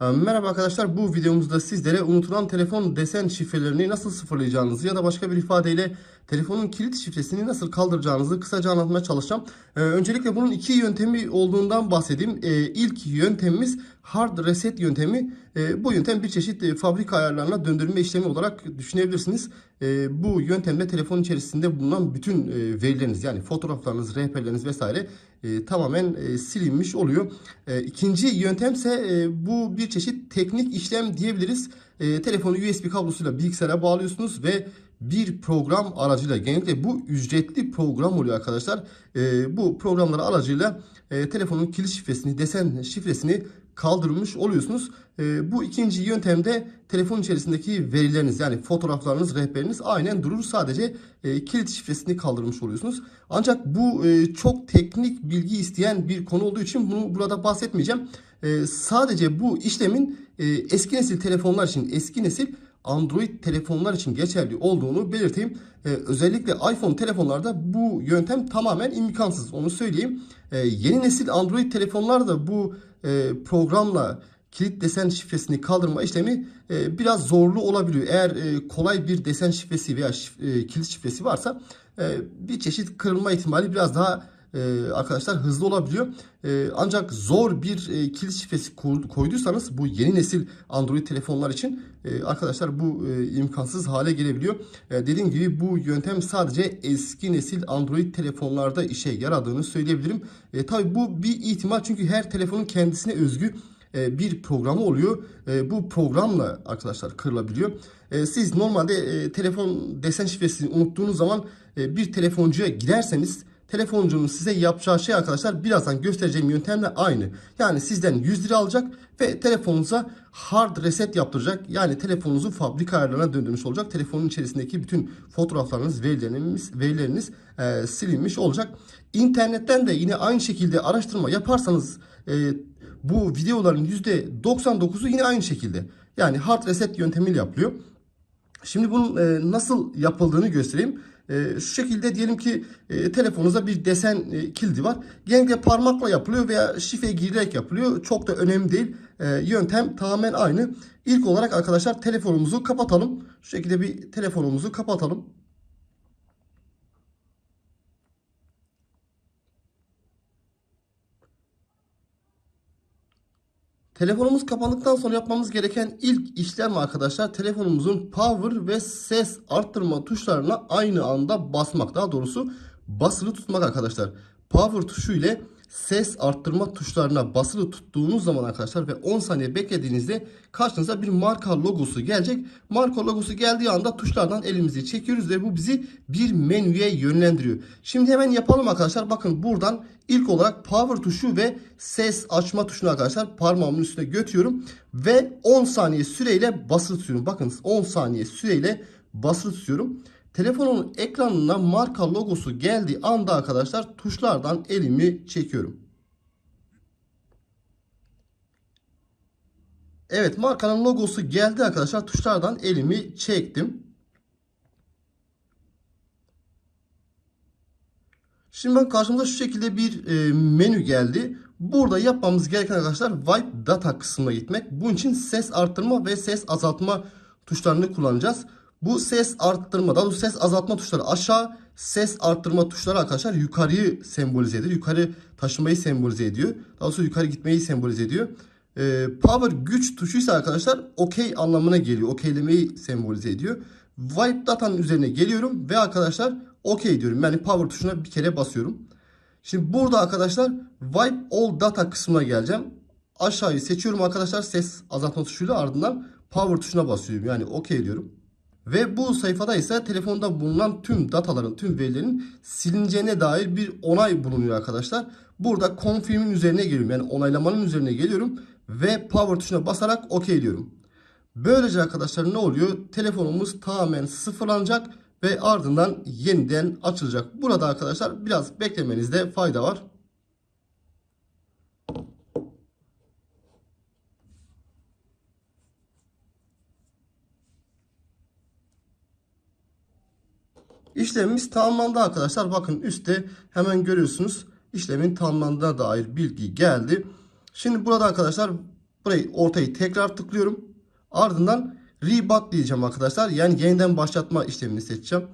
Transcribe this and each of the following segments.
Ee, Merhaba arkadaşlar bu videomuzda sizlere unutulan telefon desen şifrelerini nasıl sıfırlayacağınızı ya da başka bir ifadeyle telefonun kilit şifresini nasıl kaldıracağınızı kısaca anlatmaya çalışacağım. Ee, öncelikle bunun iki yöntemi olduğundan bahsedeyim. Ee, ilk yöntemimiz hard reset yöntemi. Bu yöntem bir çeşit e, fabrika ayarlarına döndürme işlemi olarak düşünebilirsiniz. Bu yöntemle telefon içerisinde bulunan bütün e, verileriniz yani fotoğraflarınız, rehberleriniz vesaire e, tamamen e, silinmiş oluyor. E, ikinci yöntemse e, bu bir çeşit teknik işlem diyebiliriz. E, telefonu USB kablosuyla bilgisayara bağlıyorsunuz ve bir program aracıyla genellikle bu ücretli program oluyor arkadaşlar. E, bu programlar aracıyla e, telefonun kilit şifresini, desen şifresini kaldırmış oluyorsunuz. E, bu ikinci yöntemde telefon içerisindeki verileriniz yani fotoğraflarınız, rehberiniz aynen durur. Sadece e, kilit şifresini kaldırmış oluyorsunuz. Ancak bu e, çok teknik bilgi isteyen bir konu olduğu için bunu burada bahsetmeyeceğim. E, sadece bu işlemin e, eski nesil telefonlar için, eski nesil Android telefonlar için geçerli olduğunu belirteyim. Ee, özellikle iPhone telefonlarda bu yöntem tamamen imkansız. Onu söyleyeyim. Ee, yeni nesil Android telefonlarda bu e, programla kilit desen şifresini kaldırma işlemi e, biraz zorlu olabiliyor. Eğer e, kolay bir desen şifresi veya şif- e, kilit şifresi varsa e, bir çeşit kırılma ihtimali biraz daha e, arkadaşlar hızlı olabiliyor. E, ancak zor bir e, kilit şifresi koyduysanız bu yeni nesil Android telefonlar için e, arkadaşlar bu imkansız hale gelebiliyor. Dediğim gibi bu yöntem sadece eski nesil Android telefonlarda işe yaradığını söyleyebilirim. E, tabii bu bir ihtimal çünkü her telefonun kendisine özgü bir programı oluyor. Bu programla arkadaşlar kırılabiliyor. Siz normalde telefon desen şifresini unuttuğunuz zaman bir telefoncuya giderseniz telefoncunun size yapacağı şey arkadaşlar birazdan göstereceğim yöntemle aynı. Yani sizden 100 lira alacak ve telefonunuza hard reset yaptıracak. Yani telefonunuzu fabrika ayarlarına döndürmüş olacak. Telefonun içerisindeki bütün fotoğraflarınız, verileriniz, verileriniz e, silinmiş olacak. İnternetten de yine aynı şekilde araştırma yaparsanız e, bu videoların %99'u yine aynı şekilde. Yani hard reset yöntemiyle yapılıyor. Şimdi bunun e, nasıl yapıldığını göstereyim. E, şu şekilde diyelim ki e, telefonunuza bir desen e, kilidi var. Genellikle parmakla yapılıyor veya şifre girerek yapılıyor. Çok da önemli değil. E, yöntem tamamen aynı. İlk olarak arkadaşlar telefonumuzu kapatalım. Şu şekilde bir telefonumuzu kapatalım. Telefonumuz kapandıktan sonra yapmamız gereken ilk işlem arkadaşlar telefonumuzun power ve ses arttırma tuşlarına aynı anda basmak. Daha doğrusu basılı tutmak arkadaşlar. Power tuşu ile ses arttırma tuşlarına basılı tuttuğunuz zaman arkadaşlar ve 10 saniye beklediğinizde karşınıza bir marka logosu gelecek. Marka logosu geldiği anda tuşlardan elimizi çekiyoruz ve bu bizi bir menüye yönlendiriyor. Şimdi hemen yapalım arkadaşlar. Bakın buradan ilk olarak power tuşu ve ses açma tuşunu arkadaşlar parmağımın üstüne götürüyorum ve 10 saniye süreyle basılı tutuyorum. Bakın 10 saniye süreyle basılı tutuyorum. Telefonun ekranına marka logosu geldiği anda arkadaşlar tuşlardan elimi çekiyorum. Evet markanın logosu geldi arkadaşlar. Tuşlardan elimi çektim. Şimdi ben karşımıza şu şekilde bir e, menü geldi. Burada yapmamız gereken arkadaşlar Wipe Data kısmına gitmek. Bunun için ses arttırma ve ses azaltma tuşlarını kullanacağız. Bu ses arttırma, daha doğrusu ses azaltma tuşları aşağı, ses arttırma tuşları arkadaşlar yukarıyı sembolize ediyor. Yukarı taşımayı sembolize ediyor. Daha doğrusu yukarı gitmeyi sembolize ediyor. Ee, power güç tuşu ise arkadaşlar OK anlamına geliyor. OK'lemeyi sembolize ediyor. Wipe Data'nın üzerine geliyorum ve arkadaşlar OK diyorum. Yani power tuşuna bir kere basıyorum. Şimdi burada arkadaşlar Wipe All Data kısmına geleceğim. Aşağıyı seçiyorum arkadaşlar ses azaltma tuşuyla ardından Power tuşuna basıyorum. Yani OK diyorum. Ve bu sayfada ise telefonda bulunan tüm dataların, tüm verilerin silineceğine dair bir onay bulunuyor arkadaşlar. Burada confirm'in üzerine geliyorum. Yani onaylamanın üzerine geliyorum ve power tuşuna basarak OK diyorum. Böylece arkadaşlar ne oluyor? Telefonumuz tamamen sıfırlanacak ve ardından yeniden açılacak. Burada arkadaşlar biraz beklemenizde fayda var. İşlemimiz tamamlandı arkadaşlar. Bakın üstte hemen görüyorsunuz işlemin tamamlandığına dair bilgi geldi. Şimdi burada arkadaşlar Burayı ortayı tekrar tıklıyorum. Ardından reboot diyeceğim arkadaşlar. Yani yeniden başlatma işlemini seçeceğim.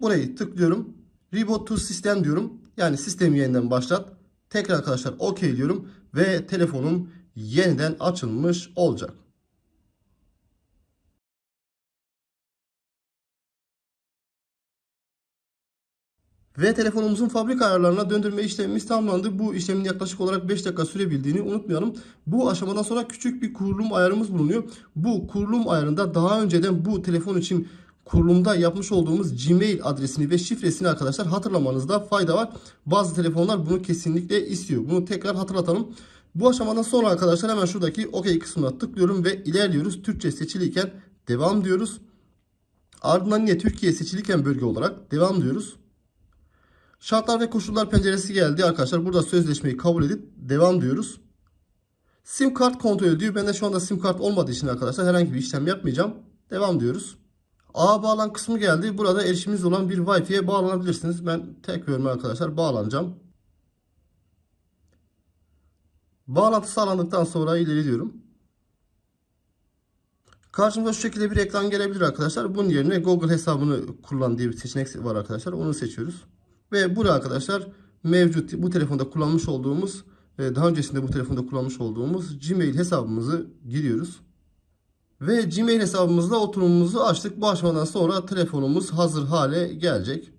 Burayı tıklıyorum. Reboot to system diyorum. Yani sistemi yeniden başlat. Tekrar arkadaşlar OK diyorum. Ve telefonum yeniden açılmış olacak. Ve telefonumuzun fabrika ayarlarına döndürme işlemimiz tamamlandı. Bu işlemin yaklaşık olarak 5 dakika sürebildiğini unutmayalım. Bu aşamadan sonra küçük bir kurulum ayarımız bulunuyor. Bu kurulum ayarında daha önceden bu telefon için kurulumda yapmış olduğumuz Gmail adresini ve şifresini arkadaşlar hatırlamanızda fayda var. Bazı telefonlar bunu kesinlikle istiyor. Bunu tekrar hatırlatalım. Bu aşamadan sonra arkadaşlar hemen şuradaki OK kısmına tıklıyorum ve ilerliyoruz. Türkçe seçiliyken devam diyoruz. Ardından yine Türkiye seçiliyken bölge olarak devam diyoruz. Şartlar ve koşullar penceresi geldi arkadaşlar. Burada sözleşmeyi kabul edip devam diyoruz. Sim kart kontrol diyor. Bende şu anda sim kart olmadığı için arkadaşlar herhangi bir işlem yapmayacağım. Devam diyoruz. A bağlan kısmı geldi. Burada erişiminiz olan bir Wi-Fi'ye bağlanabilirsiniz. Ben tek bölme arkadaşlar bağlanacağım. Bağlantı sağlandıktan sonra ileri diyorum. Karşımıza şu şekilde bir ekran gelebilir arkadaşlar. Bunun yerine Google hesabını kullan diye bir seçenek var arkadaşlar. Onu seçiyoruz. Ve buraya arkadaşlar mevcut bu telefonda kullanmış olduğumuz e, daha öncesinde bu telefonda kullanmış olduğumuz Gmail hesabımızı giriyoruz. Ve Gmail hesabımızla oturumumuzu açtık. Bu aşamadan sonra telefonumuz hazır hale gelecek.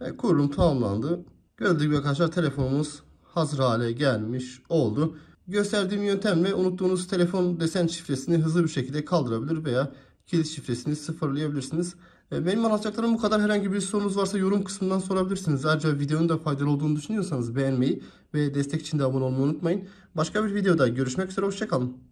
Ve kurulum tamamlandı. Gördüğünüz gibi arkadaşlar telefonumuz hazır hale gelmiş oldu. Gösterdiğim yöntemle unuttuğunuz telefon desen şifresini hızlı bir şekilde kaldırabilir veya kilit şifresini sıfırlayabilirsiniz. E, Benim anlatacaklarım bu kadar. Herhangi bir sorunuz varsa yorum kısmından sorabilirsiniz. Ayrıca videonun da faydalı olduğunu düşünüyorsanız beğenmeyi ve destek için de abone olmayı unutmayın. Başka bir videoda görüşmek üzere. Hoşçakalın.